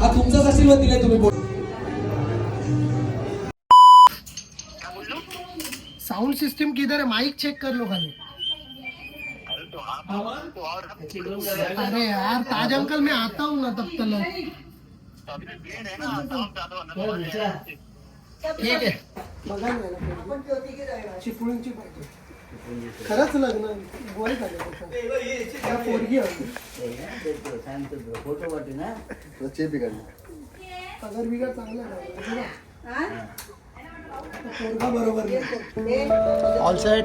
हा तुमचाच आशीर्वाद दिलाय तुम्ही बोल. साउंड सिस्टम किधर है माइक चेक कर लो खाली. अरे यार ताज अंकल मैं आता हूँ ना तब तक ठीक आहे. खरंच लग्न झालं. त्या पोरगी हवी फोटो वाटे ना पगार बिगार चांगला. पोरगा बरोबर नाही. ऑल सेट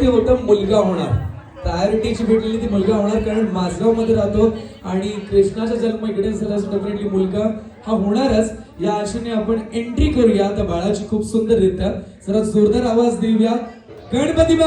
ते होतं मुलगा होणार. प्रायोरिटीची भेटलेली ती मुलगा होणार कारण माझगावमध्ये राहतो आणि कृष्णाचा जन्म इकडे झाला डेफिनेटली मुलगा हा होणारच. या आशेने आपण एंट्री करूया. त्या बाळाची खूप सुंदर रित्या जरा जोरदार आवाज देऊया. गणपती बा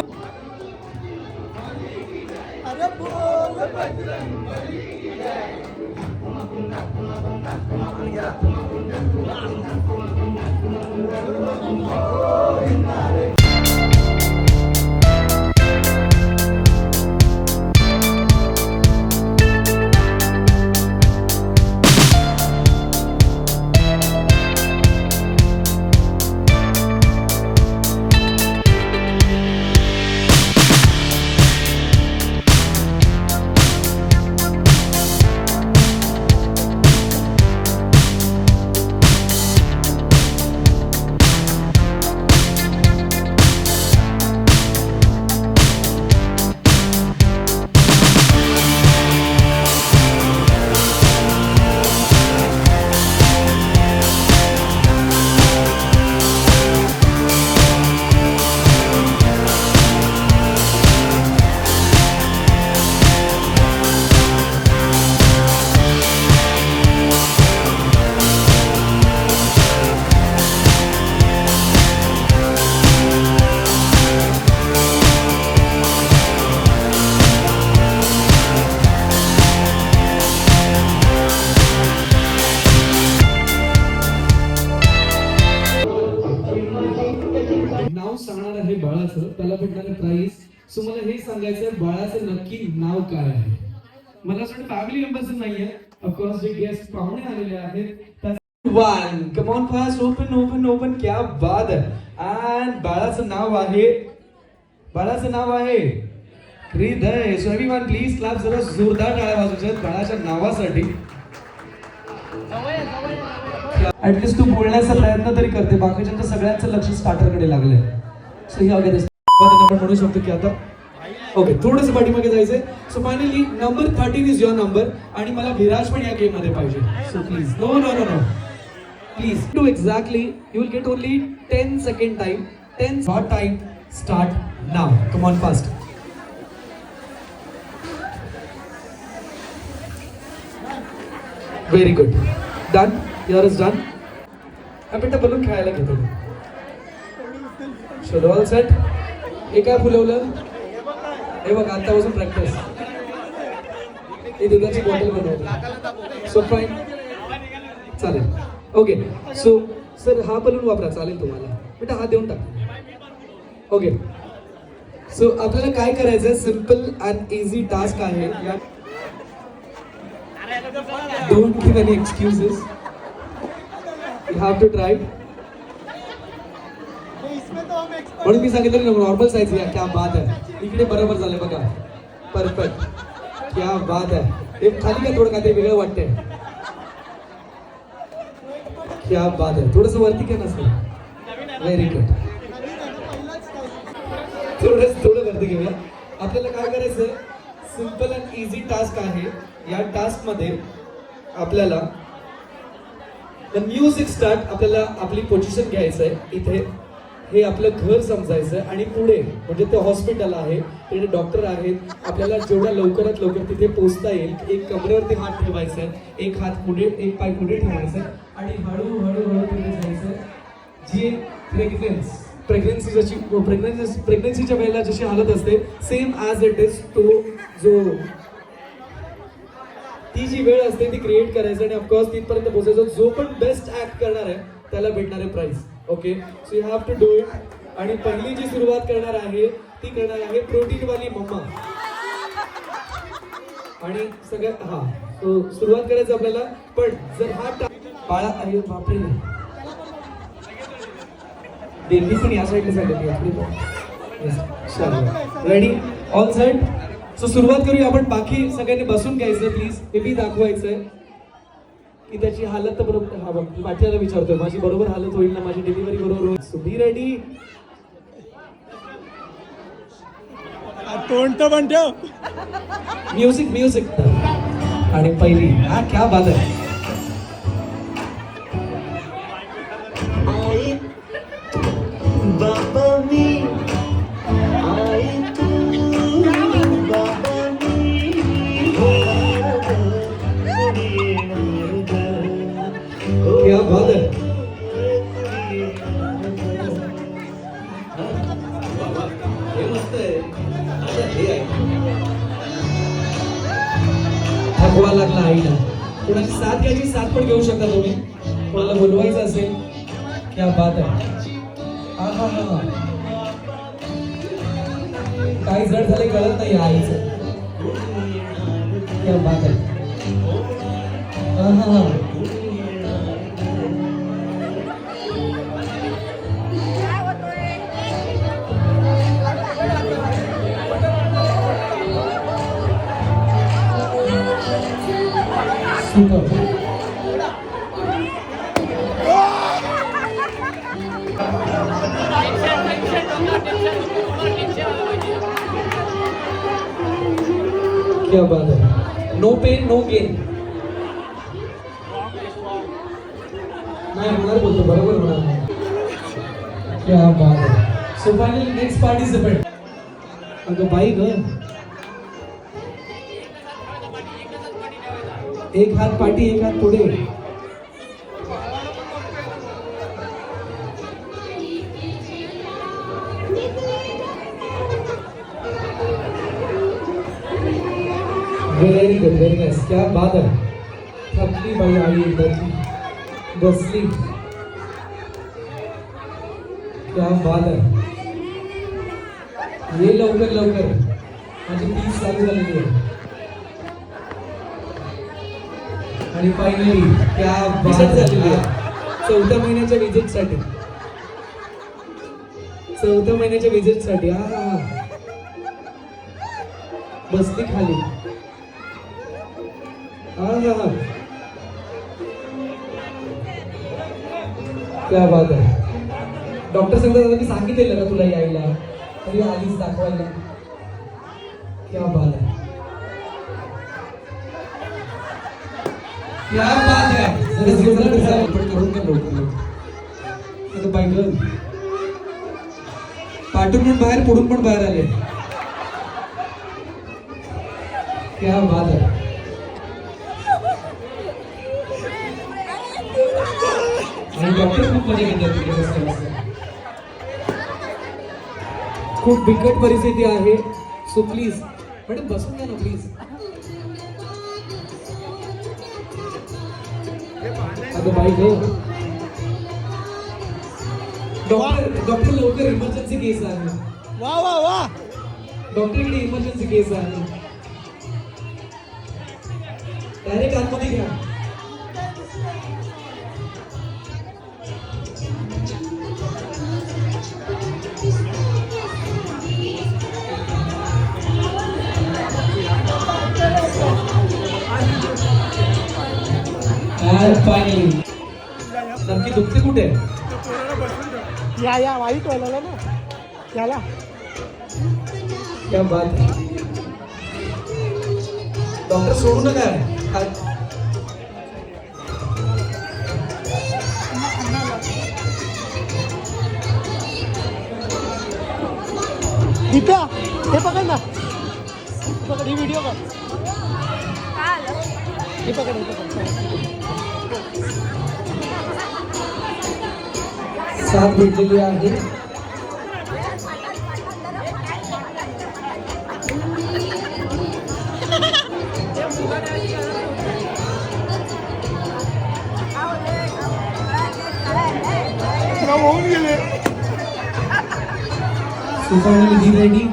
सो मला हे सांगायचं बाळाचं नक्की नाव काय आहे? मला असं वाटतं फॅमिली मेंबर्स नाहीये. ऑफकोर्स जे गेस्ट पाहुणे आलेले आहेत one come on fast open open open क्या बाद अँड बाळाचं नाव आहे बाळाचं नाव आहे Hriday. So everyone please clap जरा जोरदार टाळ्या वाजवायच्या बाळाच्या नावासाठी. ऍटलीस्ट तू बोलण्याचा प्रयत्न तरी करते. बाकीच्या सगळ्यांचं लक्ष स्टार्टरकडे लागलंय. सो ही वगैरे आपण म्हणू शकतो की आता ओके थोडंसं पाठीमागे जायचंय. So finally number thirteen is your number आणि मला विराज पण या गेममध्ये पाहिजे so please no no no no please do exactly you will get only ten second time ten time start now come on fast very good done your is done हा बेटा balloon खेळायला घेतो शोध ऑल सेट हे काय फुलवलं? हे बघ आतापासून प्रॅक्टिस ही दुधाची बॉटल बनवली सो फाईन चालेल. ओके सो सर हा बलून वापरा. चालेल तुम्हाला. बेटा हा देऊन टाक. ओके सो आपल्याला काय करायचं सिंपल अँड इझी टास्क आहे. या don't give any excuses you have to try म्हणून मी सांगितलं नॉर्मल साईज घ्या क्या बात आहे इकडे बरोबर झालं बघा. परफेक्ट क्या बात आहे ते खाली का थोडं काहीतरी वेगळं वाटतंय. क्या बात आहे थोडस वरती घ्या सर व्हेरी गुड थोडस थोडं वरती घेऊया. आपल्याला काय करायचं सिंपल अँड इझी टास्क आहे. या टास्कमध्ये आपल्याला म्युझिक स्टार्ट आपल्याला आपली पोझिशन घ्यायचं आहे इथे हे आपलं घर समजायचं आणि पुढे म्हणजे ते हॉस्पिटल आहे तिथे डॉक्टर आहेत. आपल्याला जेवढ्या लवकरात लवकर तिथे पोचता येईल एक कमरेवरती हात ठेवायचा आहे एक हात पुढे एक पाय पुढे ठेवायचा आहे आणि हळू हळू हळू तिथे जायचं जी प्रेग्नेन्स प्रेग्नन्सी जशी प्रेग्नन्सी प्रेग्नन्सीच्या वेळेला जशी हालत असते सेम ॲज इट इज तो जो ती जी वेळ असते ती क्रिएट करायचं आणि ऑफकोर्स तिथपर्यंत पोहोचायचं. जो पण बेस्ट ॲक्ट करणार आहे त्याला भेटणार आहे prize okay so you have to do it आणि पहिली जी सुरुवात करणार आहे ती करणार आहे प्रोटीन वाली मम्मा. आणि सगळ्यात हा सो सुरुवात करायचं आपल्याला. पण जर हा पाळा बाळा अरे बापरे. दिल्ली पण या साईडला झाली रेडी ऑल सेट सो सुरुवात करूया आपण. बाकी सगळ्यांनी बसून घ्यायचं प्लीज हे बी दाखवायचंय. की त्याची हालत तर बरोबर हा बघ पाठीला विचारतोय. माझी बरोबर हालत होईल ना? माझी डिलिव्हरी बरोबर होईल. सो बी रेडी तोंड तर पण ठेव. म्युझिक म्युझिक आणि पहिली. हा क्या बात आहे. बाबा मी त्याची साथ पण घेऊ शकता तुम्ही. कोणाला बोलवायचं असेल क्या बात आहे. हा हा हा. काही जड झाले कळत नाही आईच. क्या बात आहे. हा हा हा. सुपर क्या बात है? नो पेन नो गेन नाही होणार बोलतो बरोबर होणार क्या बात है? सो फायनली नेक्स्ट पार्टिसिपेंट अगं बाई ग. एक हात पाठी एक हात पुढे. नाईस क्या बात आहे? थकली बाई आई एकदाची बसली. क्या बात आहे? ये लवकर लवकर. माझी पीस चालू झालेली आहे. आणि फायनली क्या बात झालेली आहे. चौथ्या महिन्याच्या विजिटसाठी. चौथ्या महिन्याच्या विजिटसाठी. हा बसली खाली. क्या बात आहे डॉक्टर सांगतात मी सांगितलेलं ना तुला यायला. तरी आधीच दाखवायला. क्या बात आहे क्या बात आहे करून काय लवकर आता पाठून पण बाहेर पुढून पण बाहेर आले. क्या बात आहे आणि डॉक्टर खूप घेतात तिकडे बिकट परिस्थिती आहे. सो प्लीज़ मॅडम बसून घ्या ना प्लीज़ अगं बाई डॉक्टर डॉक्टर लवकर इमर्जन्सी केस आहे. वा वा वा. डॉक्टरकडे इमर्जन्सी केस आहे. डायरेक्ट आतमध्ये घ्या. And finally, नक्की दुखते कुठे? या या वाईट व्हायला ना. त्याला क्या बात. है डॉक्टर सोडू नका. दीप्या हे पकड ना. पकड ही व्हिडिओ कर साथ भेटलेली आहे. होऊन गेले. रेडी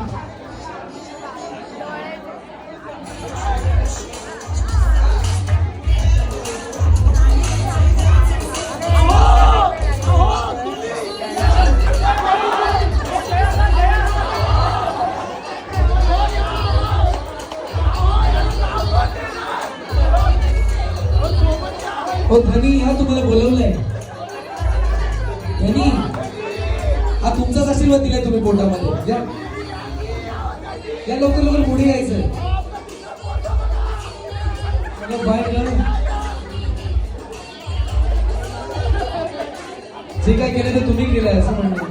हो धनी हा तुम्हाला बोलवलंय. धनी हा तुमचाच आशीर्वाद दिलाय तुम्ही पोटामध्ये. या. लवकर लवकर पुढे यायचंय बाहेर जे काय केलं ते तुम्ही केलंय असं म्हणणं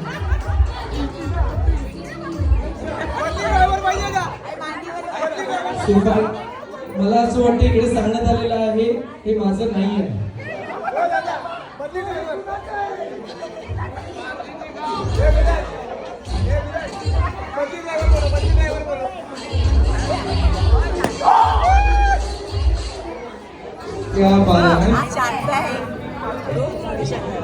मला असं वाटतं इकडे सांगण्यात आलेलं आहे हे माझं नाही आहे. क्या बात है